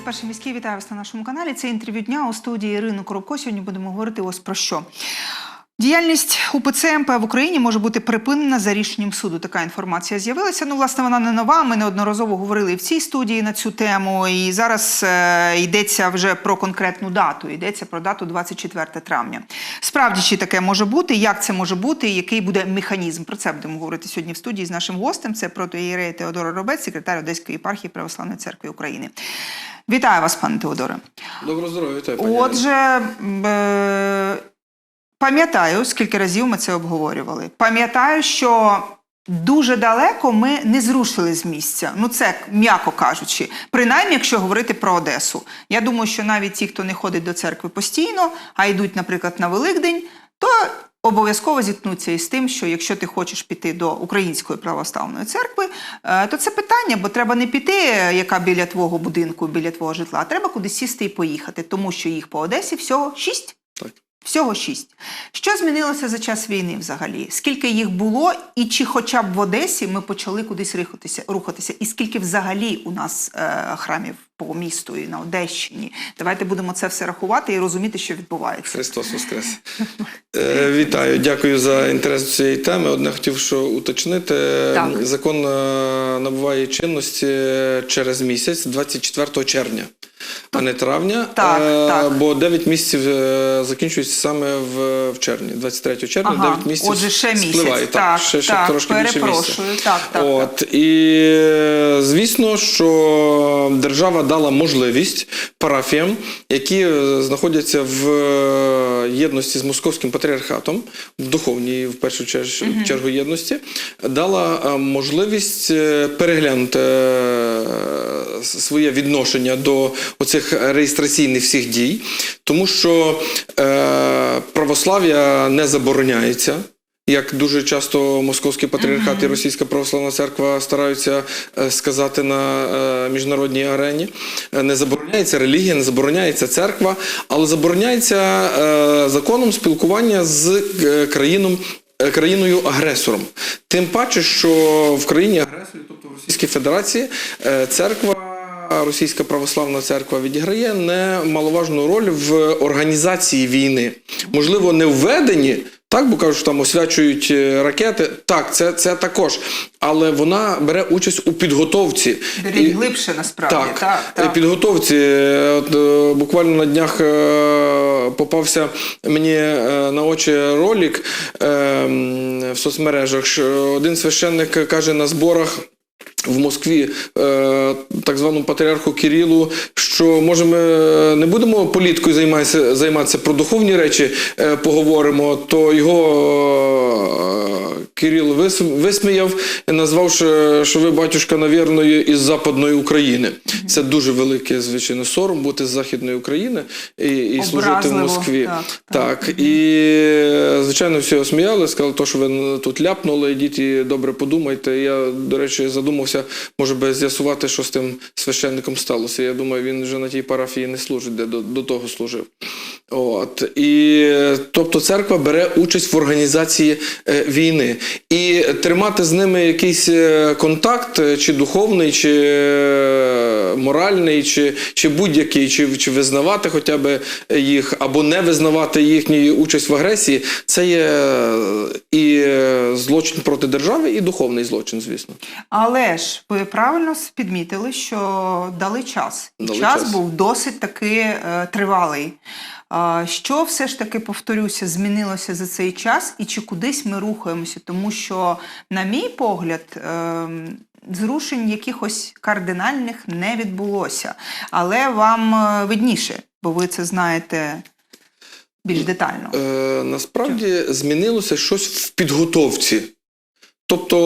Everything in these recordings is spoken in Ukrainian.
Це перший міський. Вітаю вас на нашому каналі. Це інтерв'ю дня у студії Ірини Коробко. Сьогодні будемо говорити ось про що. Діяльність УПЦ МП в Україні може бути припинена за рішенням суду. Така інформація з'явилася. Ну, власне, вона не нова. Ми неодноразово говорили і в цій студії на цю тему. І зараз е, йдеться вже про конкретну дату. Йдеться про дату 24 травня. Справді, чи таке може бути, як це може бути, і який буде механізм? Про це будемо говорити сьогодні в студії з нашим гостем. Це протоієрея Теодора Робець, секретар Одеської єпархії Православної церкви України. Вітаю вас, пане Теодоре. Доброго здоров'я, вітаю, пані. Отже, е, пам'ятаю, скільки разів ми це обговорювали. Пам'ятаю, що дуже далеко ми не зрушили з місця. Ну, це м'яко кажучи. Принаймні, якщо говорити про Одесу. Я думаю, що навіть ті, хто не ходить до церкви постійно, а йдуть, наприклад, на Великдень, то обов'язково зіткнуться із тим, що якщо ти хочеш піти до Української православної церкви, е, то це питання, бо треба не піти, яка біля твого будинку, біля твого житла, а треба кудись сісти і поїхати, тому що їх по Одесі всього шість. Всього шість. Що змінилося за час війни взагалі? Скільки їх було, і чи хоча б в Одесі ми почали кудись рухатися, рухатися? І скільки взагалі у нас е, храмів по місту і на Одещині? Давайте будемо це все рахувати і розуміти, що відбувається. Христос Воскрес. Е, Вітаю, дякую за інтерес до цієї теми. Одне хотів що уточнити. Так. Закон е, набуває чинності через місяць, 24 червня, а не травня. Так, Е, так. Бо 9 місяців е, закінчується саме в, в червні. 23 червня, Ага, 9 місяців отже, ще місяць. спливає. Так, ще, ще так, трошки більше місяця. Так, так, От, І е, звісно, що держава дала можливість парафіям, які е, знаходяться в е, єдності з московським патріархатом, в духовній, в першу чер- чергу, єдності, дала е, можливість е, переглянути е, своє відношення до оцих реєстраційних всіх дій, тому що е, православ'я не забороняється. Як дуже часто московський патріархат і російська православна церква стараються е, сказати на е, міжнародній арені, Е, не забороняється релігія, не забороняється церква, але забороняється законом спілкування з країном. е, Країною-агресором. Тим паче, що в країні агресорі, тобто в Російській Федерації, церква, Російська православна церква відіграє немаловажну роль в організації війни. Можливо, не введені, так, бо кажуть, що там освячують е, ракети. Так, це, це також. Але вона бере участь у підготовці. Беріть І- глибше насправді. так, так, так. підготовці. Е, От, е, буквально на днях попався мені на очі ролик в соцмережах. що Один священник каже на зборах. В Москві е, так званому патріарху Кирилу, що може ми не будемо політкою займатися, займатися про духовні речі, е, поговоримо, то його е, Кирил вис, висміяв, назвав, що, ви батюшка, навірно, із Западної України. Це дуже великий, звичайно, сором бути з Західної України і, і служити в Москві. так, так. Так, і звичайно, всі осміяли, сказали, то, що ви тут ляпнули, йдіть і добре подумайте. Я, до речі, задумався, може би з'ясувати, що з тим священником сталося. Я думаю, він вже на тій парафії не служить, де до, до того служив. От. І, тобто церква бере участь в організації е, війни. І тримати з ними якийсь е, контакт, е, чи духовний, чи е, моральний, чи, чи будь-який, чи, чи визнавати хоча б їх, або не визнавати їхню участь в агресії, це є е, і е, злочин проти держави, і духовний злочин, звісно. Але ж ви правильно підмітили, що дали час. Дали час час. був досить таки е, тривалий. Що все ж таки, повторюся, змінилося за цей час і чи кудись ми рухаємося? Тому що, на мій погляд, ем, зрушень якихось кардинальних не відбулося. Але вам е, видніше, бо ви це знаєте більш детально. Е, насправді змінилося щось в підготовці. Тобто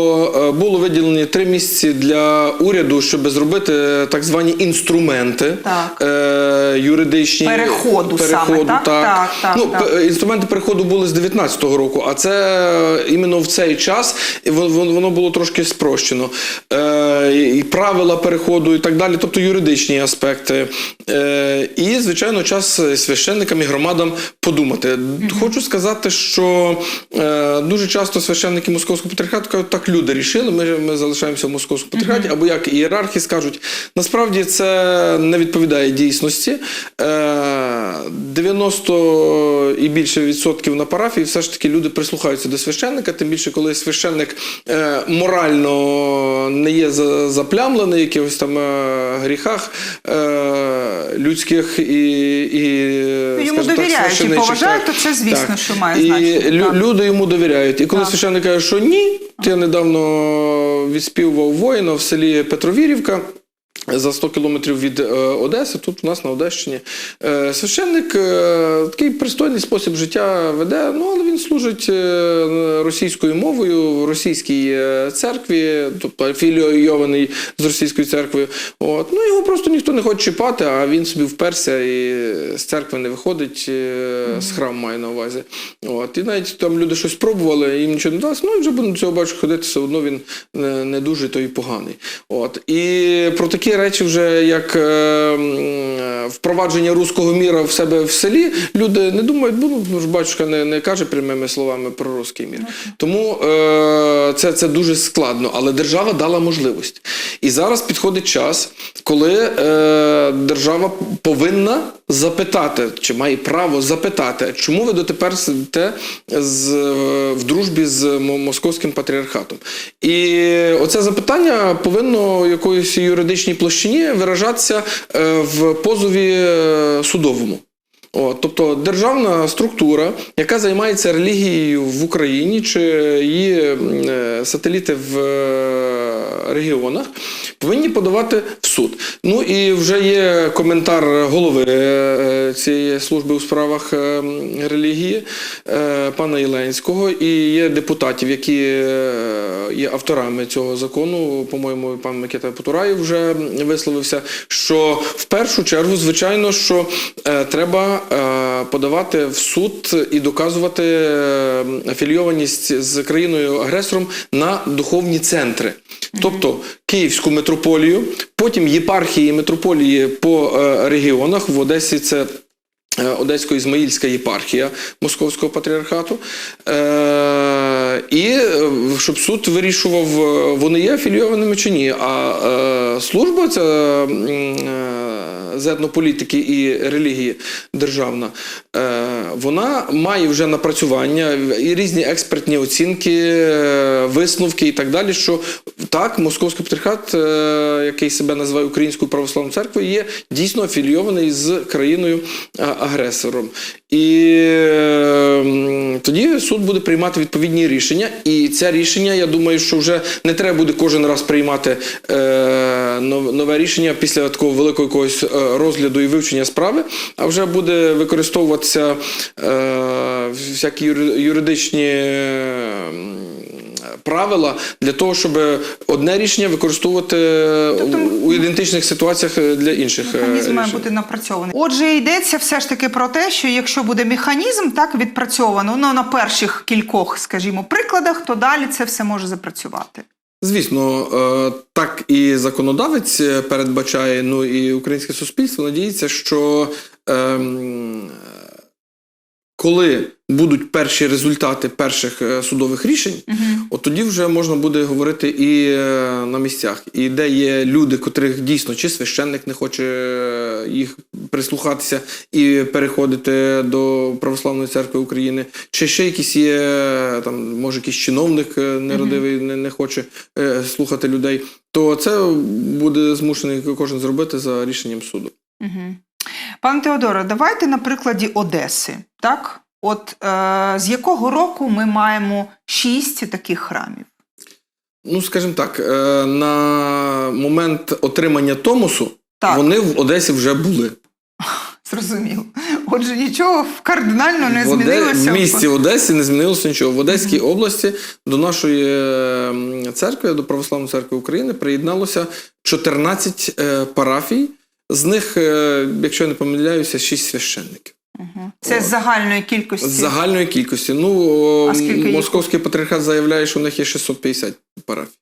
е, було виділені три місяці для уряду, щоб зробити так звані інструменти Так. е, юридичні Переходу саме, так? Так, так, ну, так. інструменти переходу були з 19-го року, а це е, іменно в цей час воно було трошки спрощено. Е, і правила переходу і так далі, тобто юридичні аспекти. Е, і, звичайно, час священникам і громадам подумати. Хочу сказати, що е, дуже часто священники московського патріархату так люди рішили, ми, ми залишаємося в московському патріархаті, або як ієрархи скажуть. Насправді це не відповідає дійсності. Е, 90 і більше відсотків на парафії все ж таки люди прислухаються до священника, тим більше, коли священник е, морально не є заплямлений якихось там е, гріхах е, людських і, і Ну, Йому довіряють і поважають, то це, звісно, Так. що має і значення, лю- так. люди йому довіряють. І коли Так. священник каже, що ні, я недавно відспівував воїна в селі Петровірівка. За 100 кілометрів від е, Одеси, тут у нас на Одещині. Е, священник е, такий пристойний спосіб життя веде, ну але він служить російською мовою в російській церкві, тобто афілійований з російською церквою. От. Ну його просто ніхто не хоче чіпати, а він собі вперся і з церкви не виходить, з храму має на увазі. От. І навіть там люди щось пробували, їм нічого не далося, ну і вже до цього бачу ходити, все одно він не, дуже то і поганий. От. І про такі речі, вже як е, е, впровадження руського міра в себе в селі, люди не думають, бо ну, ж батюшка не, не каже прямими словами про руський мір. Тому е, це, це дуже складно, але держава дала можливість. І зараз підходить час, коли держава повинна запитати, чи має право запитати, чому ви дотепер сидите з, в дружбі з московським патріархатом. І оце запитання повинно якоїсь юридичній площині виражатися е, в позові е, судовому. От, тобто державна структура, яка займається релігією в Україні, чи її е, сателіти в е, регіонах, повинні подавати в суд. Ну і вже є коментар голови е, цієї служби у справах релігії пана Єленського, і є депутатів, які є авторами цього закону. По-моєму, пан Микита Потураєв вже висловився, що в першу чергу, звичайно, що треба подавати в суд і доказувати е, афілійованість з країною-агресором на духовні центри. Тобто Київську митрополію, потім єпархії митрополії по е, регіонах. В Одесі це е, Одесько-Ізмаїльська єпархія Московського патріархату. І е, щоб суд вирішував, е, вони є афілійованими чи ні. А е, служба ця з етнополітики і релігії державна, вона має вже напрацювання і різні експертні оцінки, висновки і так далі. Що так, московський патріархат, який себе називає Українською православною церквою, є дійсно афілійований з країною е, агресором. І тоді суд буде приймати відповідні рішення. І це рішення, я думаю, що вже не треба буде кожен раз приймати е, нове рішення після такого великого якогось е, розгляду і вивчення справи, а вже буде використовуватися е, всякі юри- юридичні. Правила для того, щоб одне рішення використовувати Тобто у, ідентичних ситуаціях е, для інших е, Механізм має бути напрацьований. Отже, йдеться все ж таки про те, що якщо буде механізм так відпрацьовано, ну на перших кількох, скажімо, прикладах, то далі це все може запрацювати. Звісно, е, так і законодавець е, передбачає, ну і українське суспільство надіється, що ем, коли будуть перші результати перших е, судових рішень, от тоді вже можна буде говорити і е, на місцях. І де є люди, котрих дійсно чи священник не хоче е, їх прислухатися і переходити до Православної церкви України, чи ще якісь є там, може, якийсь чиновник нерадивий не, не хоче слухати людей, то це буде змушений кожен зробити за рішенням суду. Угу. Пане Теодоре, давайте на прикладі Одеси. Так? От е, з якого року ми маємо шість таких храмів? Ну, скажімо так, е, на момент отримання Томосу Так. вони в Одесі вже були. Зрозуміло. Отже, нічого кардинально не в, Оде- змінилося. в місті Одесі не змінилося нічого. В Одеській області до нашої е, церкви, до Православної церкви України, приєдналося 14 е, парафій. З них, е, якщо я не помиляюся, шість священників. Це з загальної кількості. З загальної кількості. Ну, А скільки їх? московський патріархат заявляє, що у них є 650 парафій.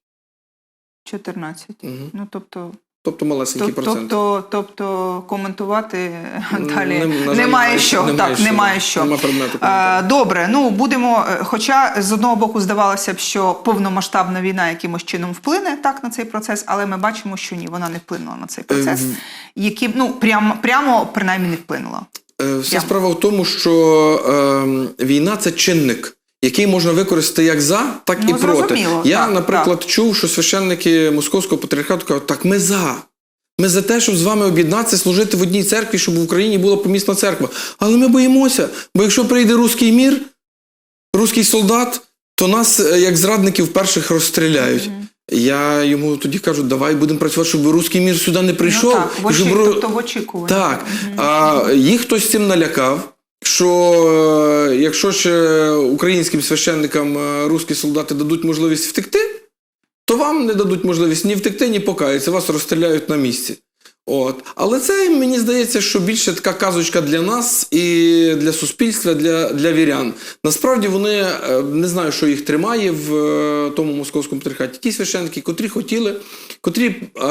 14. Угу. Ну, тобто, тобто малесенький Тоб- процент. Тобто, тобто коментувати далі Нем- на жаль, немає що. немає так, що. немає що. Нема предмету Е, коментаря. Добре, ну будемо. е, Хоча з одного боку здавалося б, що повномасштабна війна якимось чином вплине так на цей процес, але ми бачимо, що ні, вона не вплинула на цей процес, Е, які ну прямо прямо принаймні не вплинула. Е, Вся Прямо. справа в тому, що е, війна це чинник. Який можна використати як за, так Ну, і проти. зрозуміло, Я, так, наприклад, чув, що священники московського патріархату кажуть, так ми за. Ми за те, щоб з вами об'єднатися, служити в одній церкві, щоб в Україні була помісна церква. Але ми боїмося, бо якщо прийде руський мір, руський солдат, то нас, е, як зрадників, перших розстріляють. Я йому тоді кажу, давай будемо працювати, щоб руський мір сюди не прийшов. ну, так, в і щоб тобто в очікуванні. так. А їх хтось цим налякав. Що е, якщо ще українським священникам е, русські солдати дадуть можливість втекти, то вам не дадуть можливість ні втекти, ні покаятися, вас розстріляють на місці. От. Але це мені здається, що більше така казочка для нас і для суспільства, для, для вірян. Насправді вони е, не знаю, що їх тримає в е, тому московському патріархаті. Ті священники, котрі хотіли, котрі е,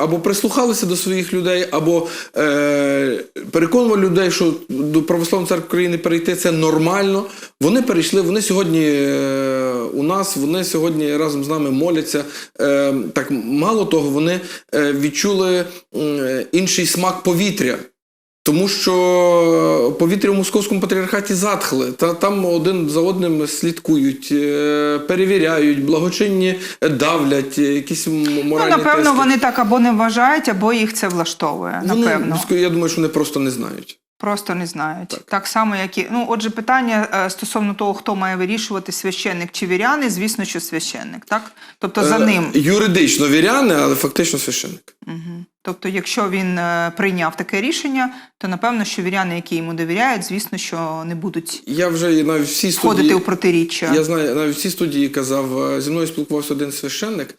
або прислухалися до своїх людей, або переконували людей, що до православної церкви України перейти це нормально. Вони перейшли, вони сьогодні у нас, вони сьогодні разом з нами моляться. Так мало того, вони відчули інший смак повітря. Тому що повітря в московському патріархаті затхле. Та там один за одним слідкують, е, перевіряють, благочинні давлять, е, якісь м- Ну, напевно, тести. вони так або не вважають, або їх це влаштовує. Вони, я думаю, що вони просто не знають. Просто не знають. Так, само, як і. Ну, отже, питання е, стосовно того, хто має вирішувати, священник чи віряни, звісно, що священник, так? Тобто за Е. Юридично віряни, але фактично священник. Угу. Тобто, якщо він е, прийняв таке рішення, то напевно, що віряни, які йому довіряють, звісно, що не будуть Я вже навіть всі входити студії, у протиріччя. я знаю, навіть всі студії казав, е, зі мною спілкувався один священник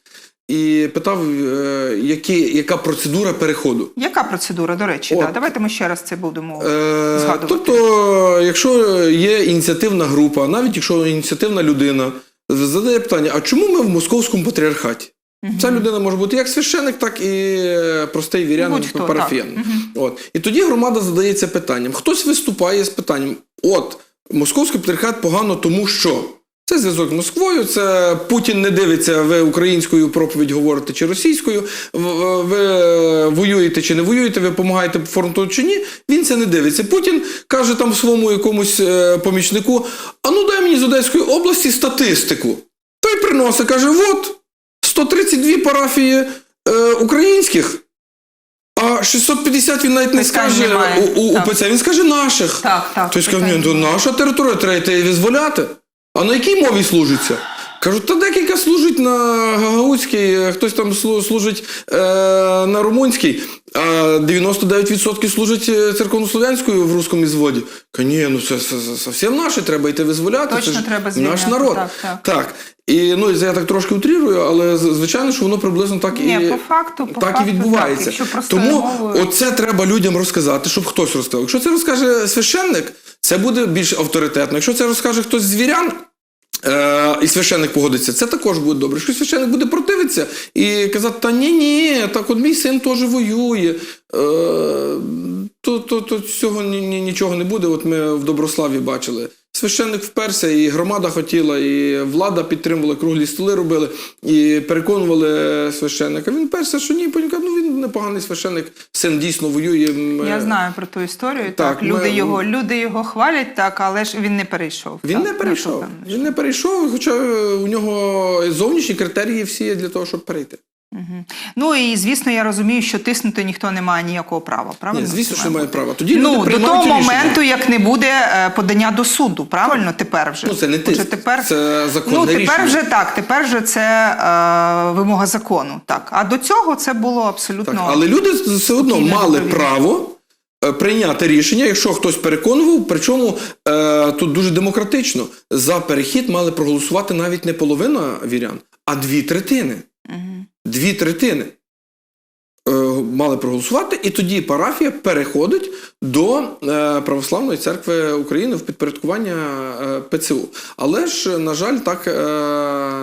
і питав, е, які, яка процедура переходу. Яка процедура, до речі? От. Да? Давайте ми ще раз це будемо Е, згадувати. тобто, якщо є ініціативна група, навіть якщо ініціативна людина задає питання, а чому ми в московському патріархаті? Ця людина може бути як священик, так і е, простий вірянин так. Мгм. От. І тоді громада задається питанням. Хтось виступає з питанням: от, московський патріархат погано, тому що. Це зв'язок з Москвою, це Путін не дивиться, ви українською проповідь говорите чи російською, ви воюєте чи не воюєте, ви допомагаєте фронту чи ні. Він це не дивиться. Путін каже там своєму якомусь е, помічнику: а ну дай мені з Одеської області статистику. Той приносить, каже: от 132 парафії е, українських. А 650 він навіть не Питань скаже немає. у, у Так. УПЦ, він скаже наших. Так, так. Скаже, питань ні, то наша територія, треба визволяти. А на якій мові служиться? Кажуть, та декілька служить на гагаузькій, е, хтось там служить е, на румунській, а 99% служить е, церковнослов'янською в русскому ізводі. Ка ні, ну це, зовсім наше, треба йти визволяти. Точно це ж треба наш народ. так, так. так. І ну, я так трошки утрірую, але звичайно, що воно приблизно так Ні, і по факту, по так факту, і відбувається. так. Тому мовою- оце треба людям розказати, щоб хтось розказав. Якщо це розкаже священник, це буде більш авторитетно. Якщо це розкаже хтось з вірян. Е, і священник погодиться, це також буде добре. Що священник буде противитися і казати, та ні, ні, так от мій син теж воює, е, то, то, то цього ні, ні, нічого не буде. От ми в Доброславі бачили. Священник вперся, і громада хотіла, і влада підтримувала, круглі столи робили, і переконували священника. Він перся, що ні, потім ну він непоганий священник, син дійсно воює. м, Я знаю про ту історію. Так, Так, люди, ми- його, люди його хвалять, так, але ж він не перейшов. Він так, не перейшов. Він не перейшов, хоча е, у нього зовнішні критерії всі є для того, щоб перейти. Ну і звісно, я розумію, що тиснути ніхто не має ніякого права. Правильно? Ні, звісно, що має має право. Тоді Ну, люди до того рішення. моменту, як не буде е, подання до суду, правильно? Тепер вже. Ну, це не тиск, тепер, це законне Ну, тепер рішення. вже так, тепер вже це е, вимога закону. Так. А до цього це було абсолютно. Так, але люди все одно мали право е, прийняти рішення, якщо хтось переконував, причому е, тут дуже демократично. За перехід мали проголосувати навіть не половина вірян, а дві третини. Мгм. Дві третини. е, мали проголосувати, і тоді парафія переходить до е, Православної церкви України в підпорядкування е, ПЦУ. Але ж, на жаль, так е,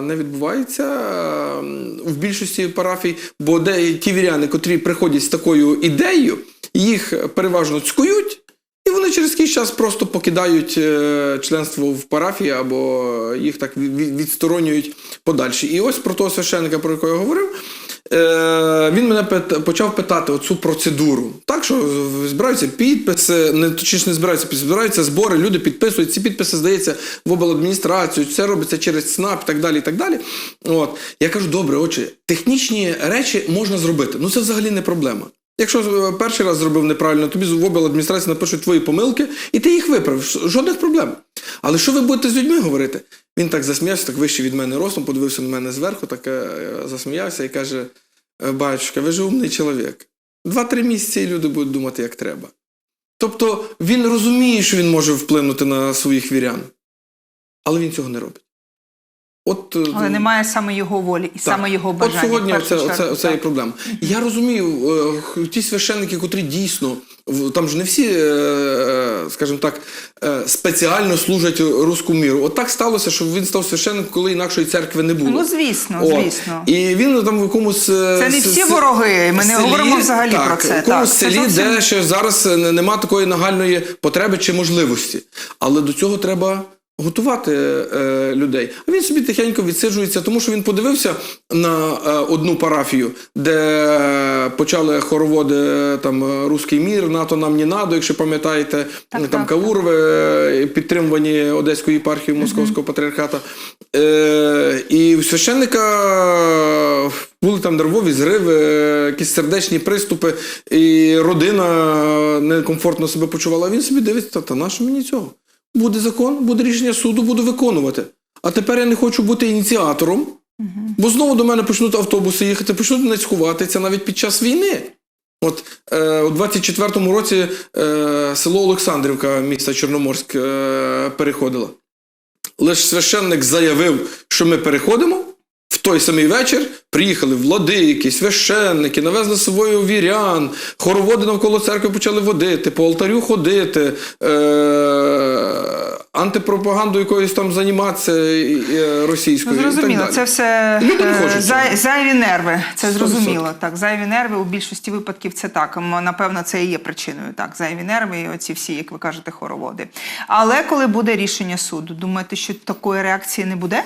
не відбувається е, в більшості парафій, бо де ті віряни, котрі приходять з такою ідеєю, їх переважно цькують. Вони через якийсь час просто покидають е, членство в парафії або їх так від- від- відсторонюють подальше. І ось про того священника, про якого я говорив, е, він мене почав питати оцю процедуру. Так, що збираються підписи, не точніше не збираються збираються збори, люди підписують. Ці підписи здається в обладміністрацію, це робиться через СНАП і так далі. І так далі. От. Я кажу, добре, отже, технічні речі можна зробити. Ну це взагалі не проблема. Якщо е, перший раз зробив неправильно, тобі в обладміністрації напишуть твої помилки, і ти їх виправиш. Жодних проблем. Але що ви будете з людьми говорити? Він так засміявся, так вище від мене ростом, подивився на мене зверху, так е, засміявся і каже: «Е, Батюшка, ви ж умний чоловік. Два-три місяці і люди будуть думати, як треба. Тобто він розуміє, що він може вплинути на своїх вірян, але він цього не робить. От, е, Але немає саме його волі і так. саме його бажання. От сьогодні оце, оце і так. проблема. Я розумію, е, ті священники, котрі дійсно, там ж не всі, е, скажімо так, е, спеціально служать руському міру. От так сталося, що він став священником, коли інакшої церкви не було. Ну, звісно, От. звісно. І він там в якомусь. Це не всі вороги. Ми не селі, говоримо взагалі так, про це. В якомусь Так, це селі, зовсім- де ще зараз е, не- нема такої нагальної потреби чи можливості. Але до цього треба. Готувати е, людей. А він собі тихенько відсиджується, тому що він подивився на е, одну парафію, де е, почали хороводи е, там е, Руський мір, НАТО нам не надо, якщо пам'ятаєте, Так, там так, Каурви, е, підтримувані Одеською єпархією Московського патріархата. Е, і у священника були там нервові зриви, е, якісь сердечні приступи, і родина некомфортно себе почувала. А він собі дивиться, та, та на мені цього? Буде закон, буде рішення суду, буду виконувати. А тепер я не хочу бути ініціатором, бо знову до мене почнуть автобуси їхати, почнуть нацькуватися навіть під час війни. От е, у 24-му році е, село Олександрівка, міста Чорноморськ, е, переходило. Лише священник заявив, що ми переходимо. Той самий вечір приїхали владики, священники, навезли з собою вірян, хороводи навколо церкви почали водити, по алтарю ходити, е- антипропагандою якоюсь там займатися е, російською. Ну, і так зрозуміло, далі. це все е, зай- зайві нерви. Це 100%. зрозуміло. Так, зайві нерви у більшості випадків це так. Напевно, це і є причиною. Так, зайві нерви і оці всі, як ви кажете, хороводи. Але коли буде рішення суду, думаєте, що такої реакції не буде?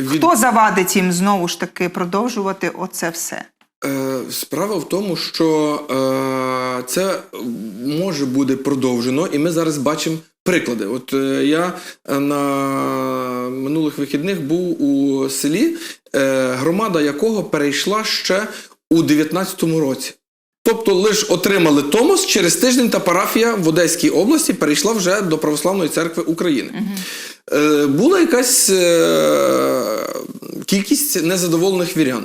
Від- Хто завадить їм знову ж таки продовжувати оце все? Е, Справа в тому, що е, це може буде продовжено, і ми зараз бачимо приклади. От е, я е, на минулих вихідних був у селі, е, громада якого перейшла ще у 19-му році. Тобто лише отримали Томос через тиждень та парафія в Одеській області перейшла вже до Православної церкви України. Е, була якась е, кількість незадоволених вірян.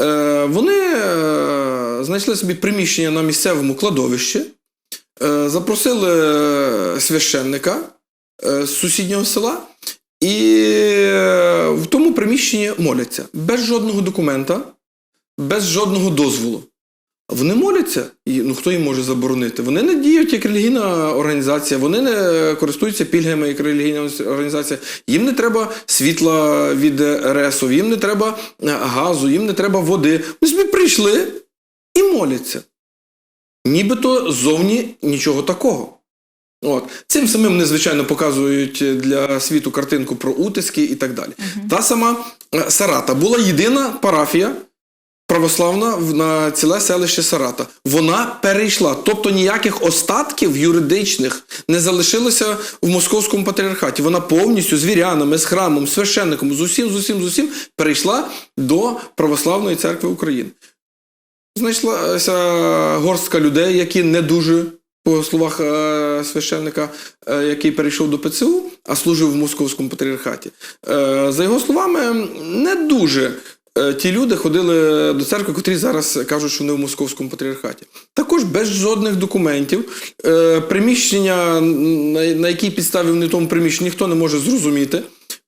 Е, вони е, знайшли собі приміщення на місцевому кладовищі, е, запросили священника е, з сусіднього села, і е, в тому приміщенні моляться без жодного документа, без жодного дозволу. Вони моляться, і ну хто їм може заборонити? Вони не діють як релігійна організація, вони не користуються пільгами як релігійна організація. Їм не треба світла від РЕСу, їм не треба е, газу, їм не треба води. Вони собі прийшли і моляться. Нібито зовні нічого такого. От. Цим самим вони, звичайно, показують для світу картинку про утиски і так далі. Та сама е, Сарата була єдина парафія православна на ціле селище Сарата. Вона перейшла. Тобто ніяких остатків юридичних не залишилося в московському патріархаті. Вона повністю з вірянами, з храмом, священником, з усім, з усім, з усім перейшла до Православної церкви України. Знайшлася горстка людей, які не дуже, по словах е, священника, е, який перейшов до ПЦУ, а служив в московському патріархаті. Е, за його словами, не дуже ті люди ходили до церкви, котрі зараз кажуть, що вони в московському патріархаті. Також без жодних документів. Е, приміщення, на, якій підставі вони в тому приміщенні, ніхто не може зрозуміти.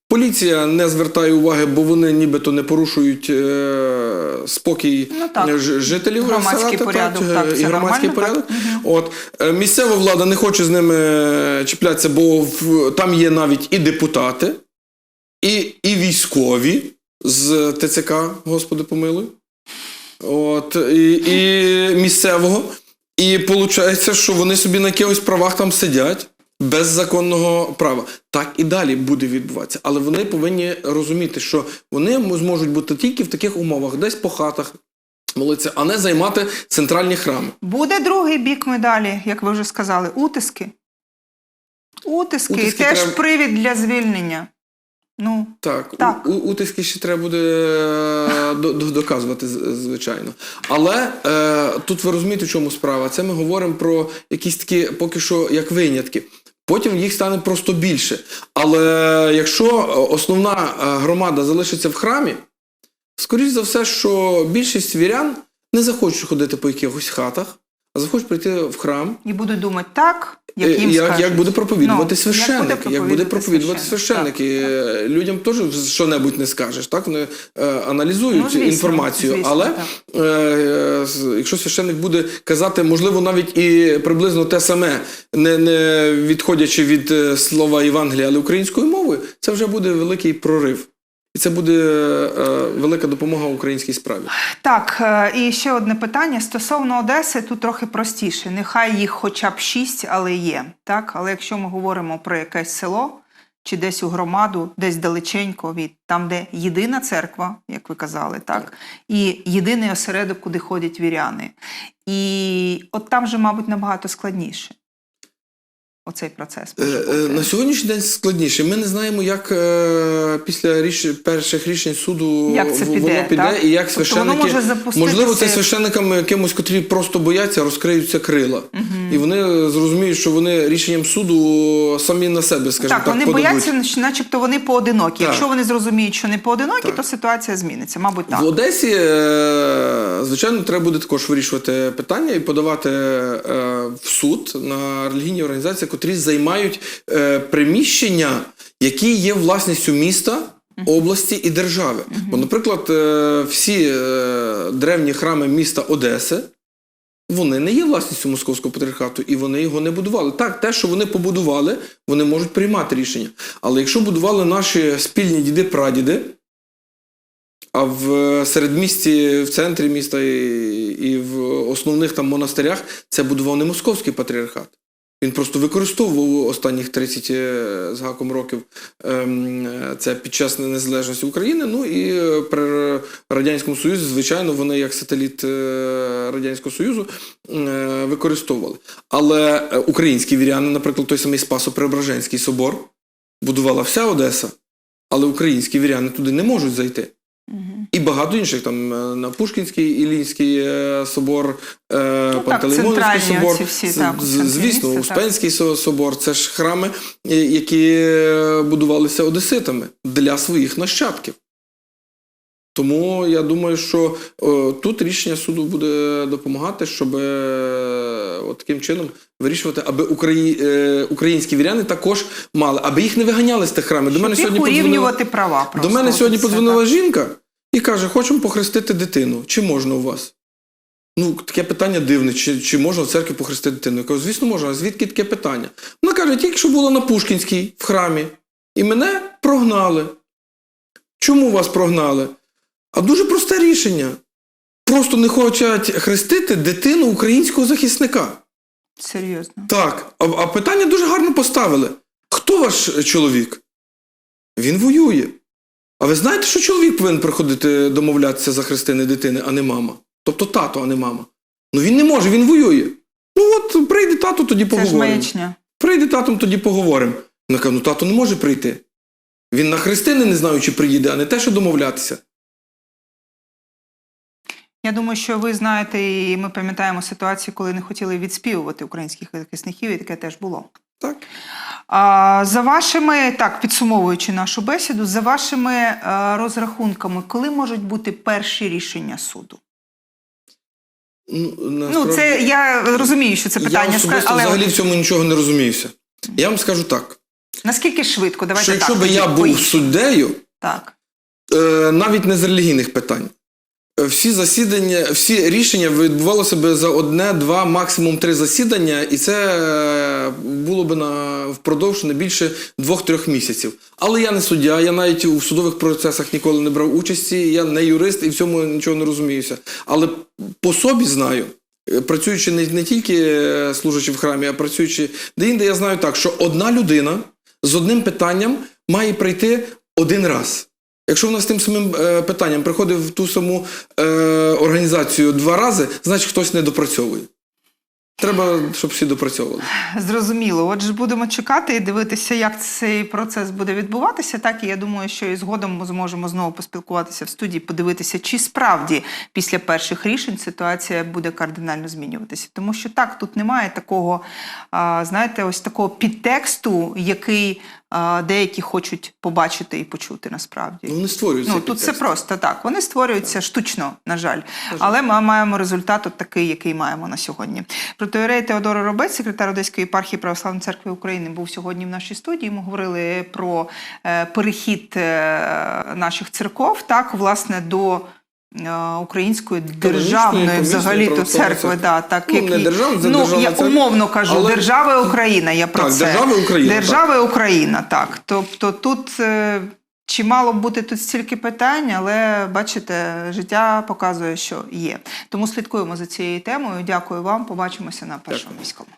Поліція не звертає уваги, бо вони нібито не порушують е, спокій Ну, так. жителів Громадський села, та- порядок, та, так, і громадський порядок. От е, місцева влада не хоче з ними е, чіплятися, бо в, там є навіть і депутати, і, і військові з ТЦК, Господи помилуй. От, і, і місцевого. І виходить, що вони собі на якихось правах там сидять без законного права. Так і далі буде відбуватися. Але вони повинні розуміти, що вони зможуть бути тільки в таких умовах, десь по хатах молитися, а не займати центральні храми. Буде другий бік медалі, як ви вже сказали, утиски. Утиски, Утиски і теж треба- привід для звільнення. Ну, Так, Так. У, у, утиски ще треба буде е, до, до- доказувати, звичайно. Але е, тут ви розумієте, в чому справа. Це ми говоримо про якісь такі поки що як винятки. Потім їх стане просто більше. Але якщо е, основна е, громада залишиться в храмі, скоріш за все, що більшість вірян не захочуть ходити по якихось хатах, а захочуть прийти в храм і будуть думати так, Е, як їм як, як буде проповідувати Ну, священник, як буде проповідувати священник. священник. Е, людям теж що-небудь не скажеш. Так вони е, аналізують Ну, звісно, інформацію. звісно, але так. е, якщо священник буде казати, можливо, навіть і приблизно те саме, не, не відходячи від е, слова Євангелія, але українською мовою, це вже буде великий прорив. І це буде е, велика допомога українській справі. Так, е, і ще одне питання стосовно Одеси, тут трохи простіше. Нехай їх хоча б шість, але є. Так, але якщо ми говоримо про якесь село чи десь у громаду, десь далеченько від там, де єдина церква, як ви казали, так, і єдиний осередок, куди ходять віряни. І от там же, мабуть, набагато складніше. Оцей процес. Е, е. На сьогоднішній день складніше. Ми не знаємо, як е, після ріш... перших рішень суду Як це піде, воно піде так? і як Тобто священники. може можливо, це священникам якимось, котрі просто бояться, розкриються крила. І вони зрозуміють, що вони рішенням суду самі на себе, скажімо Так, так, вони подадуть. бояться, начебто вони поодинокі. Так. Якщо вони зрозуміють, що не поодинокі, Так. то ситуація зміниться. Мабуть, так. В Одесі, звичайно, треба буде також вирішувати питання і подавати в суд на релігійні організації, котрі займають е, приміщення, які є власністю міста. Області і держави. Бо, наприклад, е, всі е, древні храми міста Одеси, вони не є власністю московського патріархату, і вони його не будували. Так, те, що вони побудували, вони можуть приймати рішення. Але якщо будували наші спільні діди-прадіди, а в середмісті, в центрі міста і, і в основних там монастирях це будував не московський патріархат. Він просто використовував останніх 30 е, з гаком років ем, це під час незалежності України. Ну і е, при Радянському Союзі, звичайно, вони як сателіт е, Радянського Союзу використовували. Але українські віряни, наприклад, той самий Спасо-Преображенський собор, будувала вся Одеса, але українські віряни туди не можуть зайти. І багато інших там е, на Пушкінський Ілінський е, собор, е, Ну, так, собор. всі, З- так, з- звісно, місце. Успенський так. собор це ж храми, які будувалися одеситами для своїх нащадків. Тому я думаю, що е, тут рішення суду буде допомагати, щоб е, от таким чином вирішувати, аби Украї... е, українські віряни також мали, аби їх не виганяли з тих храмів. До мене сьогодні подзвонила- урівнювати права. Просто. до мене сьогодні і подзвонила жінка і каже: хочемо похрестити дитину. Чи можна у вас? Ну, таке питання дивне, чи, чи можна в церкві похрестити дитину? Я кажу, звісно, можна. А звідки таке питання? Вона каже, тільки що була на Пушкінській в храмі, і мене прогнали. Чому вас прогнали? А дуже просте рішення. Просто не хочуть хрестити дитину українського захисника. Серйозно. Так, а, а питання дуже гарно поставили. Хто ваш чоловік? Він воює. А ви знаєте, що чоловік повинен приходити домовлятися за хрестини дитини, а не мама? Тобто тато, а не мама. Ну він не може, він воює. Ну от прийде тато, тоді Це ж поговоримо. маячня. Прийде татом, тоді поговоримо. Вона каже, ну тато не може прийти. Він на хрестини не знаю, чи приїде, а не те, що домовлятися. Я думаю, що ви знаєте, і ми пам'ятаємо ситуацію, коли не хотіли відспівувати українських захисників, і таке теж було. Так? А, за вашими, так, підсумовуючи нашу бесіду, за вашими е, розрахунками, коли можуть бути перші рішення суду? Ну, Ну, це я розумію, що це питання, Я особисто але взагалі в цьому нічого не розуміюся. Я вам скажу так: Наскільки швидко? Давайте що якщо так. би я був поїдемо. суддею, Так. е, навіть не з релігійних питань. Всі засідання, всі рішення відбувалося б за одне, два, максимум три засідання, і це е, було б на впродовж не більше двох-трьох місяців. Але я не суддя, я навіть у судових процесах ніколи не брав участі, я не юрист і в цьому нічого не розуміюся. Але по собі знаю, е, працюючи не, не тільки е, служачи в храмі, а працюючи де-інде, я знаю так, що одна людина з одним питанням має прийти один раз. Якщо вона з тим самим е, питанням приходить в ту саму е, організацію два рази, значить хтось не допрацьовує. Треба, щоб всі допрацьовували. Зрозуміло. Отже, будемо чекати і дивитися, як цей процес буде відбуватися. Так і я думаю, що і згодом ми зможемо знову поспілкуватися в студії, подивитися, чи справді після перших рішень ситуація буде кардинально змінюватися. Тому що так, тут немає такого, знаєте, ось такого підтексту, який деякі хочуть побачити і почути насправді. Вони створюють Ну тут все підтекст. просто так. Вони створюються штучно, на жаль. Але ми маємо результат от такий, який маємо на сьогодні. Протоєрей Теодор Робець, секретар Одеської єпархії Православної церкви України, був сьогодні в нашій студії. Ми говорили про е, перехід е, наших церков, так, власне, до. Е, Української державної взагалі то церкви, да, так Ну, не це ну державна я умовно кажу, але- держава Україна. Я про Так, це держава Україна, Держава Україна, так. Тобто тут е, чи мало бути тут стільки питань, але бачите, життя показує, що є. Тому слідкуємо за цією темою. Дякую вам. Побачимося на першому міському.